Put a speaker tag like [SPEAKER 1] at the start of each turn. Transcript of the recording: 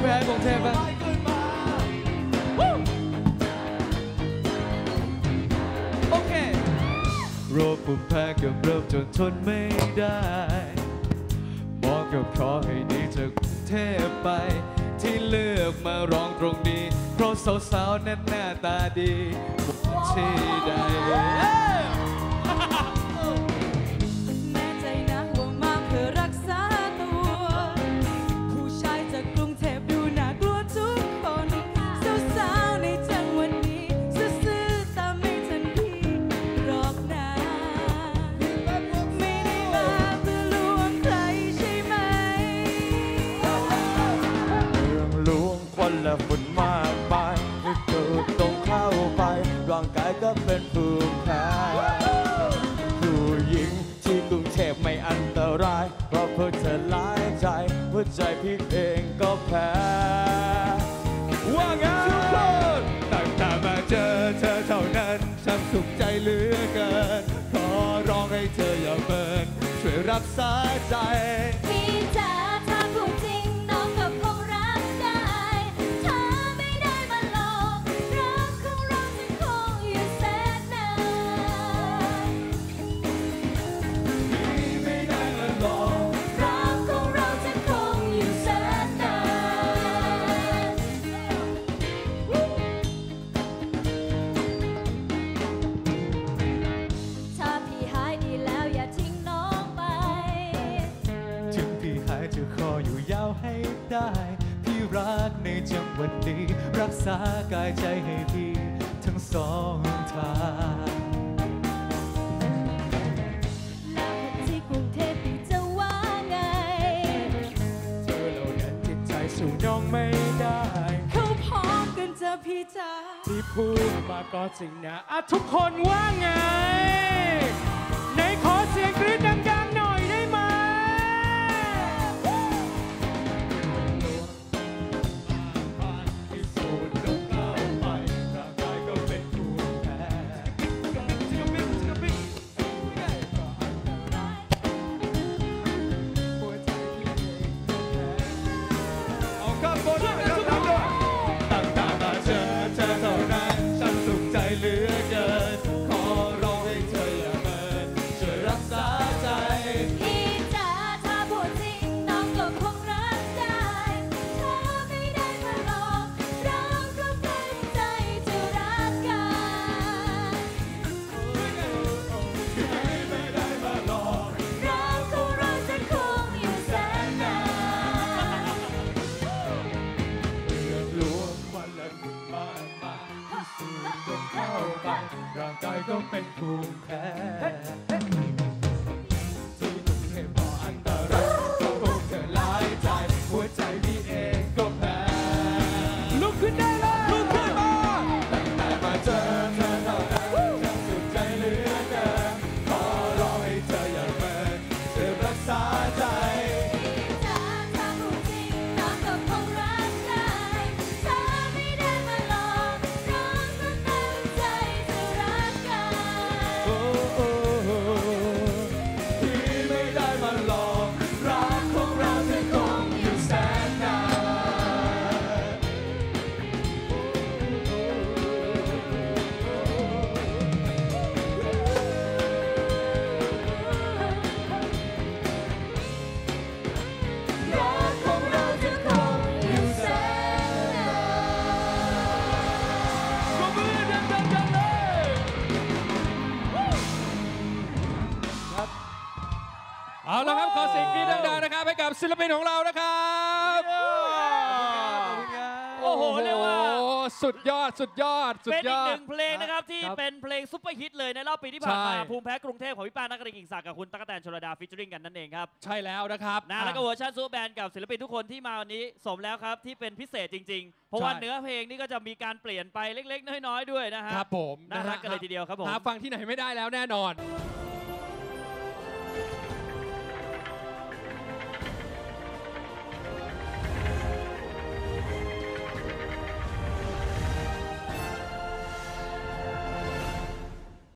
[SPEAKER 1] เป็นโรคภูมิแพ้ของเทพบ้างโอเคโรคภูมิแพ้กับเริ่มจนทนไม่ได้หมอก็ขอให้หนีจากกรุงเทพไป ที่เลือกมาร้องตรงนี้ เพราะสาวๆนั้นหน้าตาดีที่ใด
[SPEAKER 2] น
[SPEAKER 3] และฝุ่นมากมายไม่เกิดต้องเข้าไป ร่างกายก็เป็นภูมิแพ้ผู้หญิงที่กรุงเทพไม่อันตราย เพราะเพื่อเธอหลายใจหัวใจพี่เองก็แพ้
[SPEAKER 1] ว่าไงทุกคนตั้งแต่มาเจอเธอเท่านั้นช่างสุขใจเหลือเกิน ขอร้องให้เธออย่าเมินช่วยรักษาใจ
[SPEAKER 2] ออยู่ยาว
[SPEAKER 1] ให้ได้ พี่รักในจังหวัดนี้ รักษากายใจให้พี่ทั้งสองทาง
[SPEAKER 2] แล้วคนที่กรุงเทพพี่จะว่าไง
[SPEAKER 1] เธอเหล่านั้นจิตใจสู่น้องไม่ได้
[SPEAKER 2] เขาพร้อมกันจะพี่จ๋า
[SPEAKER 1] ที่พูดมาก็จริงนะอะทุกคนว่าไง ไหนขอเสียงกรี๊ดดังๆหน่อากมายที่สู
[SPEAKER 2] ดดมเข้า
[SPEAKER 1] ไปร่างกายก็เป็นภูมิแพ้
[SPEAKER 4] รี๊ดดังๆนะครับให้กับศิลปินของเรานะครับ
[SPEAKER 5] โอ้โหเรียกว่า
[SPEAKER 4] โอ้โหสุดยอดสุดยอดสุด
[SPEAKER 5] เป็น
[SPEAKER 4] ย
[SPEAKER 5] อีก
[SPEAKER 4] อ
[SPEAKER 5] ห
[SPEAKER 4] ด
[SPEAKER 5] นึ่งเพลงนะครับที่
[SPEAKER 4] ครับ
[SPEAKER 5] เป็นเพลงซุปเปอร์ฮิตเลยในรอบปีที่ผ่านมา
[SPEAKER 4] ใช่
[SPEAKER 5] ภูมิแพ้กรุงเทพของพี่ปานนักกริงอิงศักดิ์กับคุณตั๊กกะแตนชลดาฟิชเจอริงกันนั่นเองครับ
[SPEAKER 4] ใช่แล้วนะครับ
[SPEAKER 5] นะแล้วก็เวอร์ชันซูเปอร์แบนด์กับศิลปินทุกคนที่มาวันนี้สมแล้วครับที่เป็นพิเศษจริงๆ เพราะว่า
[SPEAKER 4] ใช่
[SPEAKER 5] เนื้อเพลงนี่ก็จะมีการเปลี่ยนไปเล็ก ๆ น้อยๆด้วยนะฮะ
[SPEAKER 4] ครับผม
[SPEAKER 5] น่ารักกันเลยทีเดียวครับผม
[SPEAKER 4] หาฟังที่ไหนไม่ได้แล้วแน่นอน